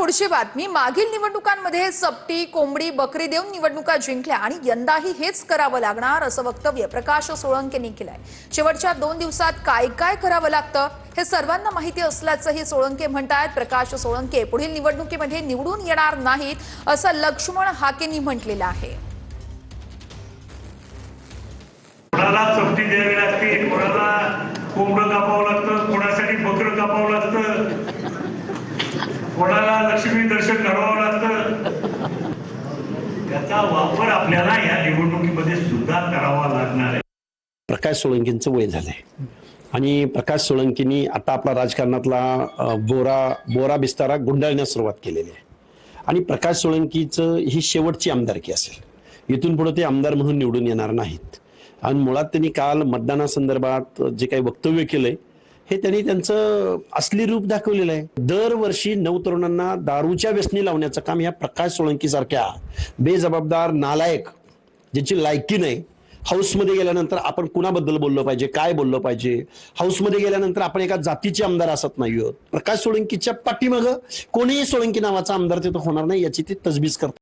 पुढची बातमी. मागील निवडणुकांमध्ये सपटी कोंबडी बकरी देऊन निवडणुका जिंकल्या आणि यंदाही हेच करावं लागणार असं वक्तव्य प्रकाश सोळंकेने केलंय. शेवटच्या दोन दिवसात काय काय करावं लागतं हे सर्वांना माहिती असल्याचंही सोळंके म्हणतायत. प्रकाश सोळंके पुढील निवडणुकीमध्ये निवडून येणार नाहीत असं लक्ष्मण हाकेंनी म्हटलेलं आहे. कोणाला कोंबडं कापावं लागतं? कोणासाठी बकरं कापावं लागतं? कोणाला लक्ष्मी दर्शन घडवावं लागतं? त्याचा वापर आपल्याला या निवडणुकीमध्ये सुद्धा करावा लागणार आहे. प्रकाश सोळंकींचं वय झालंय. आणि प्रकाश सोळंकींनी आता आपला राजकारणातला बोरा बोरा बिस्तारा गुंडाळण्यास सुरुवात केलेली आहे. आणि प्रकाश सोळंकीचं ही शेवटची आमदारकी असेल. इथून पुढे ते आमदार म्हणून निवडून येणार नाहीत. आणि मुळात त्यांनी काल मतदानासंदर्भात जे काही वक्तव्य केलंय हे त्यांनी त्यांचं असली रूप दाखवलेलं आहे. दरवर्षी नऊ तरुणांना दारूच्या व्यसनी लावण्याचं काम ह्या प्रकाश सोळंकी सारख्या बेजबाबदार नालायक ज्याची लायकी नाही हाऊसमध्ये गेल्यानंतर आपण कुणाबद्दल बोललो पाहिजे काय बोललो पाहिजे? हाऊसमध्ये गेल्यानंतर आपण एका जातीचे आमदार असत नाही आहोत. प्रकाश सोळंकीच्या पाठीमागं कोणीही सोळंकी नावाचा आमदार तिथं होणार नाही याची ते तजबीज करतात.